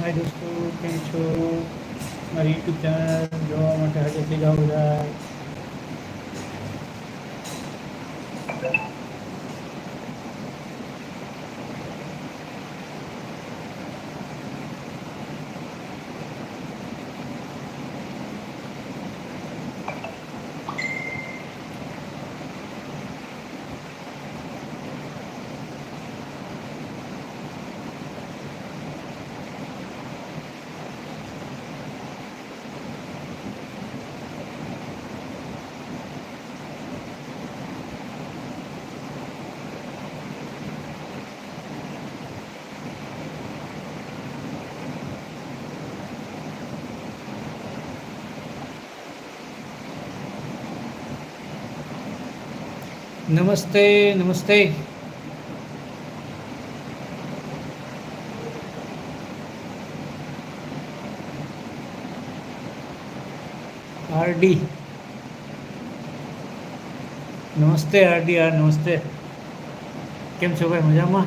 હાય દોસ્તો કેમ છો? મારી યુટ્યુબ ચેનલ જોવા માટે હાજર થઈ જાઓ બધા નમસ્તે નમસ્તે. આરડી. નમસ્તે, આરડી, આ નમસ્તે. કેમ છો ભાઈ, મજામાં?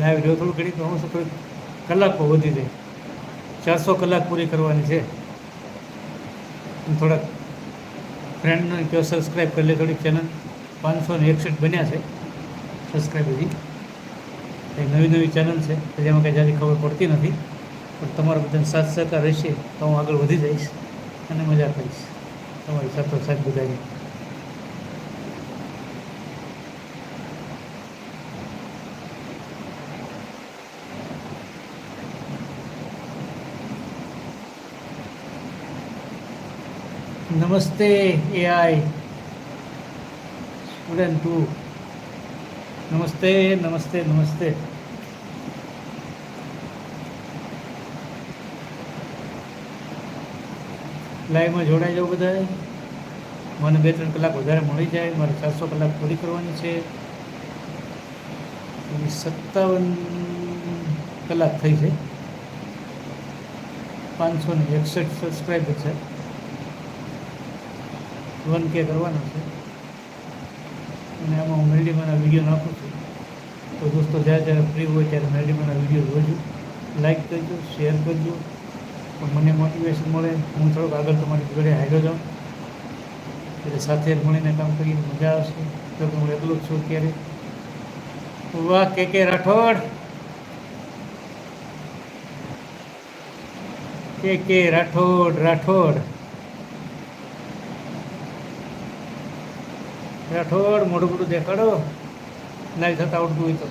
લાઈવ રહ્યો થોડું ઘડી કહું શું કલાકો વધી જાય. ચારસો કલાક પૂરી કરવાની છે. થોડાક ફ્રેન્ડને કહો સબસ્ક્રાઈબ કરી લે. થોડીક ચેનલ પાંચસો ને એકસઠ બન્યા છે સબસ્ક્રાઈબ હજી કંઈ નવી નવી ચેનલ છે જેમાં કંઈ જાજી ખબર પડતી નથી. પણ તમારા બધાને સાથ સહકાર રહેશે તો હું આગળ વધી જઈશ અને મજા કરીશ. તમારી સાથો સાથ બધાની. નમસ્તે એઆઈ સ્ટુડન્ટ ટુ નમસ્તે નમસ્તે નમસ્તે. લાઈવમાં જોડાઈ જાઓ બધા મને બે ત્રણ કલાક વધારે મળી જાય. મારે ચારસો કલાક પૂરી કરવાની છે. સત્તાવન કલાક થઈ છે. પાંચસો ને એકસઠ સબસ્ક્રાઈબર છે. વન કે કરવાના છે. અને આમાં હું મેલડીમાના વીડિયો નાખું છું. તો દોસ્તો જ્યારે જ્યારે ફ્રી હોય ત્યારે મેલડીમાના વીડિયો જોજો લાઈક કરજો શેર કરજો. તો મને મોટિવેશન મળે, હું થોડોક આગળ તમારી જોડે હાઈડો જાઉં. એટલે સાથે મળીને કામ કરીને મજા આવશે. તો હું એકલો છું અત્યારે. વાહ, કે કે રાઠોડ! કે કે રાઠોડ રાઠોડ! રાઠોડ મોઢું મોઢું દેખાડો. ના થતા આવડતું હોય તો.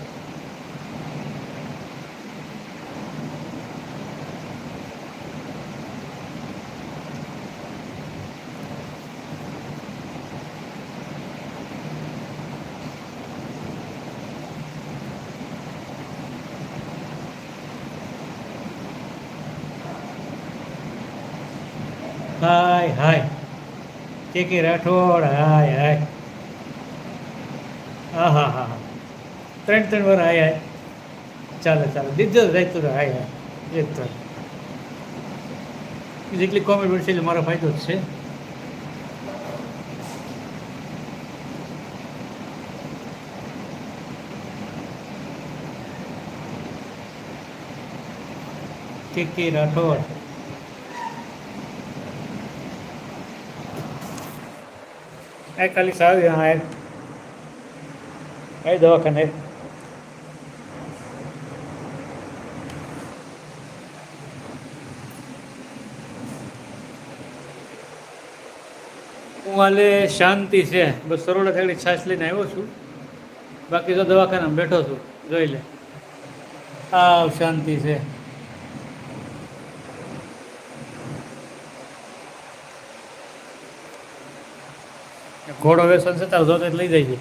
હાય હાય. કે કે રાઠોડ, હાય હાય હા હા હા હા ત્રણ ત્રણ વાર હાય હાય. ચાલે ચાલે. દીધો રહેતું રહે હાય હાય. એક ત્રણ. જેટલી કોમેન્ટ મળશે એટલે મારો ફાયદો જ છે. કે કે રાઠોડ. એ ખાલી સારું હા. એ દવાખાને હું શાંતિ છે. બસ સરોડા થાળી છાશ લઈને આવ્યો છું. બાકી તો દવાખાનામાં બેઠો છું. જોઈ લે. આવ શાંતિ છે. ઘોડો વ્યસન છે તારો જોતે લઈ જાય છે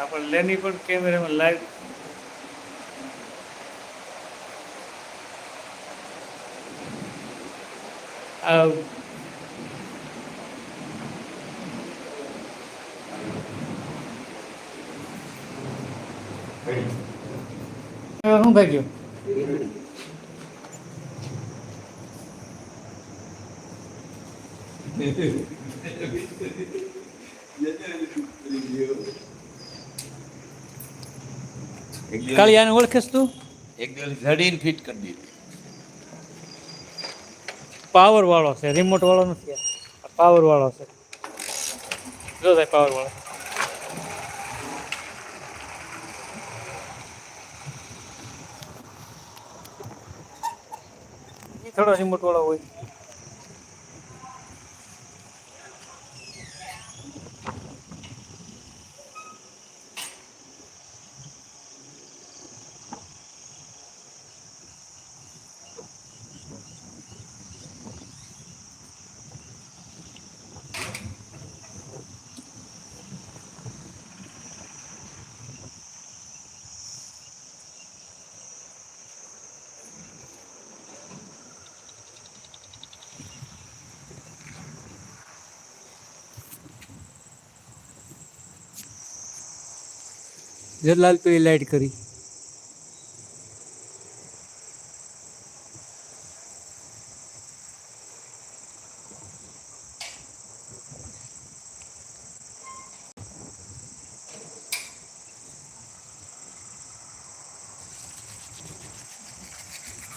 આપણે લેની પણ કેમેરામાં લાઈવ શું ભાગ્યું? કાળિયાને ઓળખેસ તું? એક દિવસ જડીને ફિટ કરી દીધી. પાવર વાળો છે રિમોટ વાળો નથી પાવર વાળો છે. જો સાહેબ પાવર વાળો. ઈ થોડો રિમોટ વાળો હોય. જલાલ પેલી લાઈટ કરી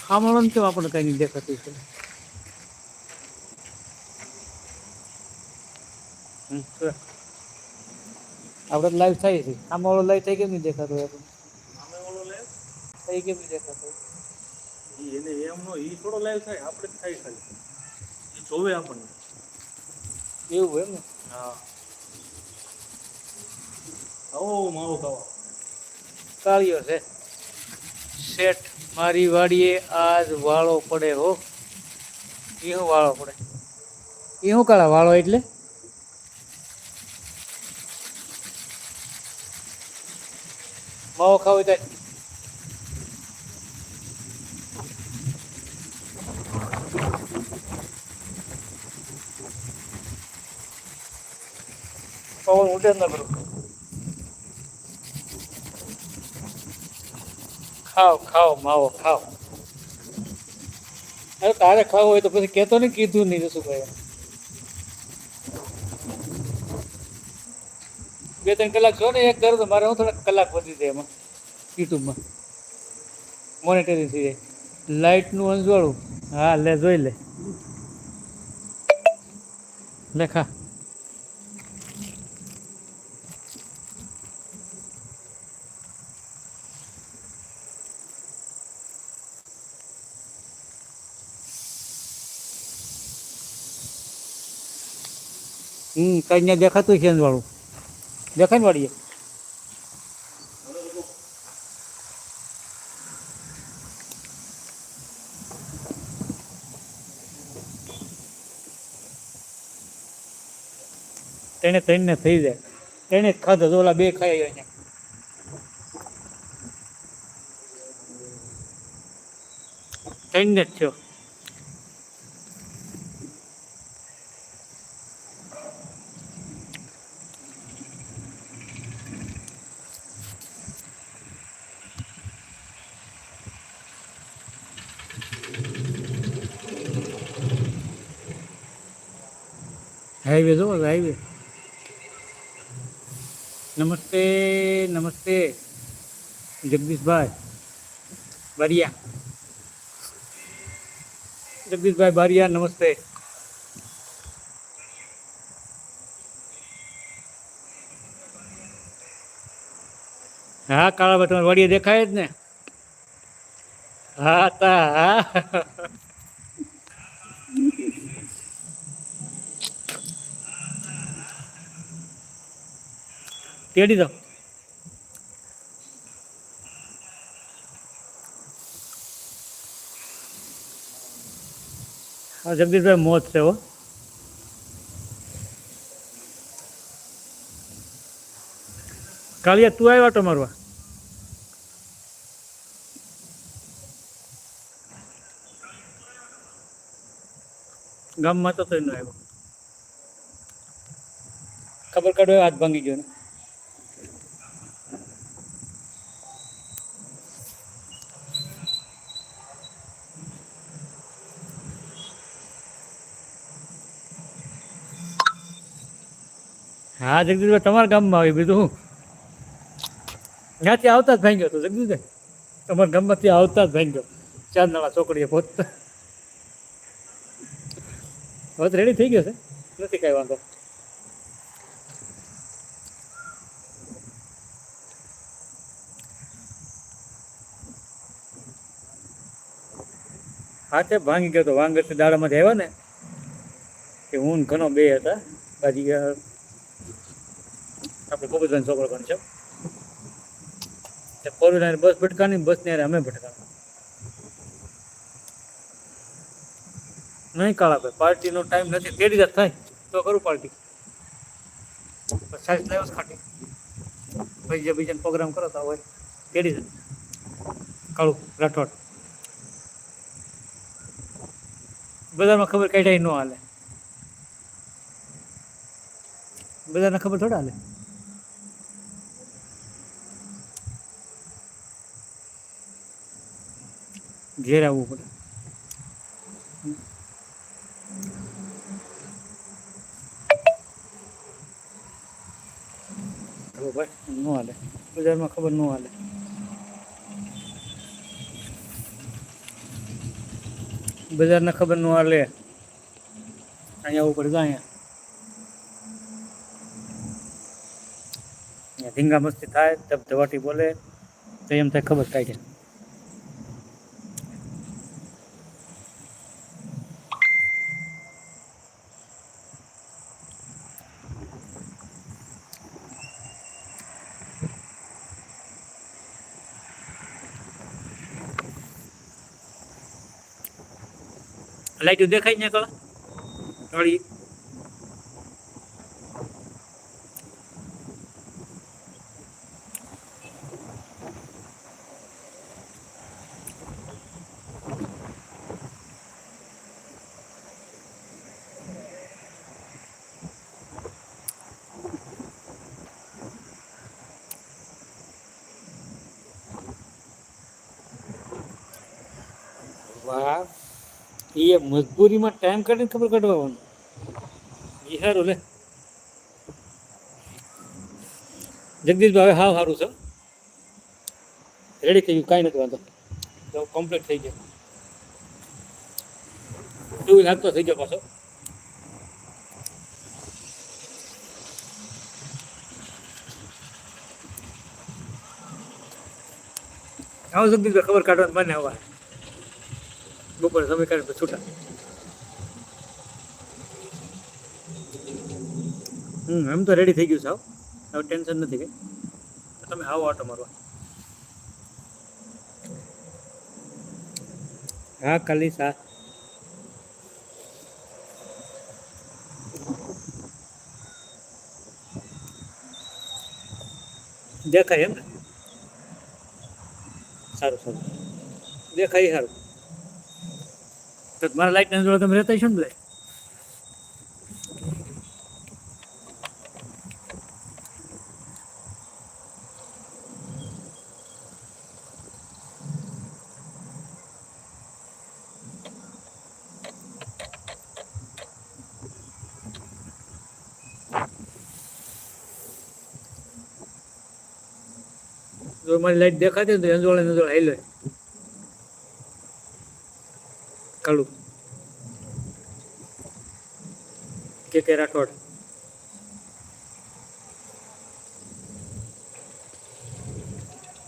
સાંભળવાનું કેમ આપણે કઈ નહીં દેખાતું છે હમ. આપણે લાઈવ થાય હતી. આમાં ઓલો લાઈવ થઈ કેમ નહીં દેખાતો આપણે? ઓલો લાઈવ થઈ કેમ નહીં દેખાતો એને એમનો એ થોડો લાઈવ થાય આપણે થાય ખાલી. એ જોવે આપણને. એવું એમ ને? હા. આવો માવો ખાવા. કાળિયો છે. શેઠ મારી વાડીએ આજ વાળો પડે હો. એ વાળો પડે. એ શું કાળા વાળો એટલે? માવો ખાવો તો પવન ઉડે ન ખાઓ ખાઓ માવો ખાવ અરે તારે ખાવું હોય તો પછી કહેતો ને કીધું નહીં શું કહે બે ત્રણ કલાક જો ને એક કરો તો મારે હું થોડા કલાક વધી જાય એમાં, યુટ્યુબમાં. મોનિટરિંગ થઈ જાય. લાઇટનું અંજવાળું. હા, લે, જોઈ લે. લેખા કઈ દેખાતું છે વાળું દેખાય ને વાળીએ તેને ત્રણને થઈ જાય. તેને જ ખાધો ઓલા બે ખાઈ અહીંયા ત્રણને જ થયો. હાઈવે જો, હાઈવે. નમસ્તે નમસ્તે. જગદીશભાઈ બારિયા. જગદીશભાઈ બારિયા, નમસ્તે. હા, કાળા તમારે વાડીએ દેખાય જ ને? હા, તા, હા. તેડી દો હા જગદીશભાઈ મોત છે હો. કાલિયા, તું આવ્યા તો મારવા? ગામમાં તો ન આવ્યો. ખબર કાઢો, હાથ ભાંગી ગયો ને. હા, જગદીશભાઈ, તમારા ગામમાં આવી બીજું ત્યાંથી આવતા જ ભાંગ્યો હતો જગદીશભાઈ. તમારા ગામમાંથી આવતા જ ભાંગ્યો. ચાર નાના ચોકડીએ પહોંચતા હવે રેડી થઈ ગયો છે. નથી કાંઈ વાંધો. હા તે ભાંગી ગયો તો વાંગરથી દાડામાંથી આવ્યા ને, કે હું ઘણો બે હતા. બાજી આપણે ગોપીભાઈ છોકરો પણ છે. ફોર વ્હીલર બસ ભટકાની બસ ને અમે ભટકાણા. નહીં કાળા ભાઈ, પાર્ટીનો ટાઈમ નથી, તેડી રાત થાય. તો કરું પાર્ટી. સાઈઝ લાવ્યો ખાટી. ભાઈ જે બીજાને પ્રોગ્રામ કરો તો હોય, તેડી રાત કાળું, રાઠોડ. બધામાં ખબર કાઢાય ન હાલે. બધાને ખબર થોડા હાલે? ઘેર આવવું પડે. ન હાલે. બજારમાં ખબર ન હાલે. બજારને ખબર ન હાલે. અહીંયા આવવું પડે અહીંયા. અહીંયા ધીંગા મસ્તી થાય ધબ ધવાટી બોલે, તો એમ થાય ખબર કાઢે. લાઈટ દેખાય ને કળા થોડી વાહ મજબૂરીમાં ટાઈમ કાઢીને ખબર કાઢવાનો. એ ઓલે જગદીશભાઈ, હવે હા સારું છે. રેડી થઈ ગયું કાંઈ નથી વાંધો. કમ્પ્લીટ થઈ ગયો. ટુ લાગતો થઈ ગયો પાછો. આવો જગદીશભાઈ, ખબર કાઢવાનું મને હવે. બપોરે સમય કાઢે છૂટા. હમ એમ તો રેડી થઈ ગયું સાવ હવે ટેન્શન નથી કઈ. તમે આવો ઓટો મારવા. હા કાલી સા. દેખાય એમ ને? સારું સારું. દેખાય સારું. તો મારા લાઈટ ને જોડે તમે રહેતા છો ને બધા? જો મારી લાઈટ દેખાતી તો અંજોળે અંજોળે હાઈ લે કાળું. કે કે રાઠોડ?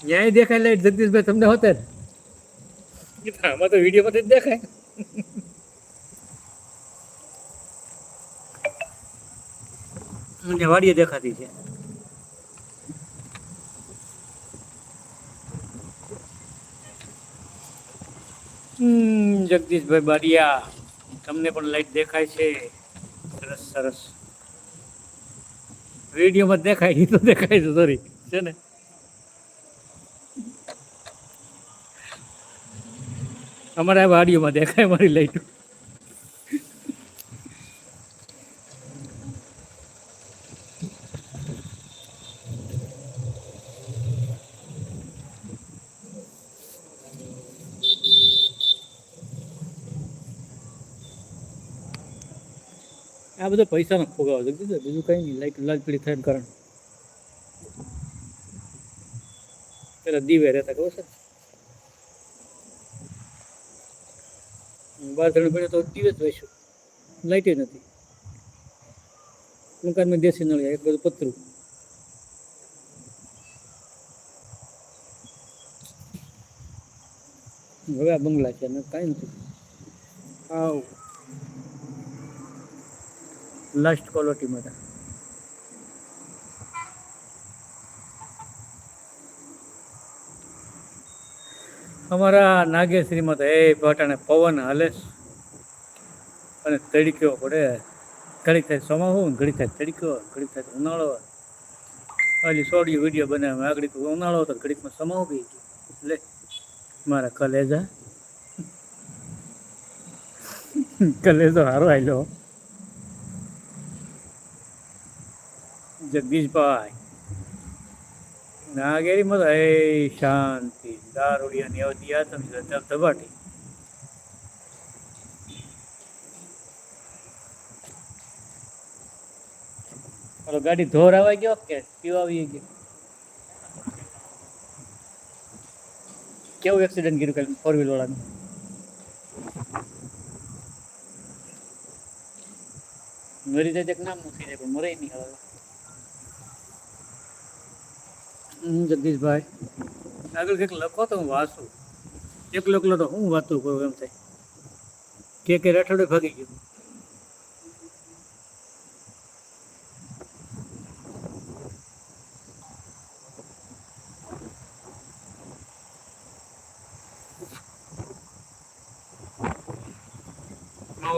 ન્યાય દેખાય લાઈટ જગદીશભાઈ, તમને હોતે ને? આમાં તો વિડીયોમાંથી જ દેખાય. વાડીએ દેખાતી છે હમ, જગદીશભાઈ બારિયા, તમને પણ લાઈટ દેખાય છે. સરસ સરસ. વિડીયોમાં દેખાય તો દેખાય છે સોરી છે ને? અમારે વાડીઓમાં દેખાય મારી લાઈટ બધો પૈસાનો ફુગાવો છે. બીજું કંઈ નહીં. લાઈક લાલ પીળી થઈને કારણ. પેલા દીવે રહેતા ખબર છે બાર ત્રણ પડે તો દીવે જ વહીશું લાઈટે નથી. મકાનમાં દેશી નળિયા, એક બધું પતરું હવે આ બંગલા છે કાંઈ નથી. આવ. લાસ્ટ ક્વોલિટીમાં હતા અમારા નાગેશ્રીમાં તો એ પાટાને પવન હાલે અને તડક્યો પડે. ઘડી થાય ચોમાસું ઘડી થાય તડક્યો ઘડી થાય ઉનાળો. ઓલી સોડિયો વીડિયો બનાવ્યો આગળ તો ઉનાળો હતો, ઘડીકમાં સમાવું બી લે, મારા કલેજા. કલેજો હારો આયલો. જગદીશભાઈ નાગેરી મત એ શાંતિ દારૂડિયાની અવધિ આ તમે ધબાટી ઓલો ગાડી ધોર આવી ગયો કે પીવા આવી ગયો કેવું એક્સિડન્ટ કર્યું કાલે ફોર વ્હીલ વાળાનું મરી જાય એક નામ મૂકી જાય, પણ મરે નહીં હવે. હમ, જગદીશભાઈ. આગળ કંઈક લખો તો હું વાંચું. એકલો એકલો તો હું વાંચું કહું એમ થાય. કે કે રઠોડે ભાગી ગયું.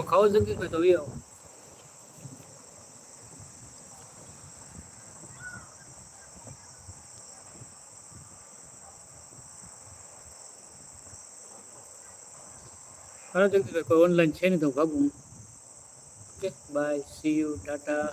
ખાવ જગદીશભાઈ તો વી આવો? જગદીશભાઈ કોઈ ઓનલાઈન છે નહીં તો ભાગું. Okay bye see you tata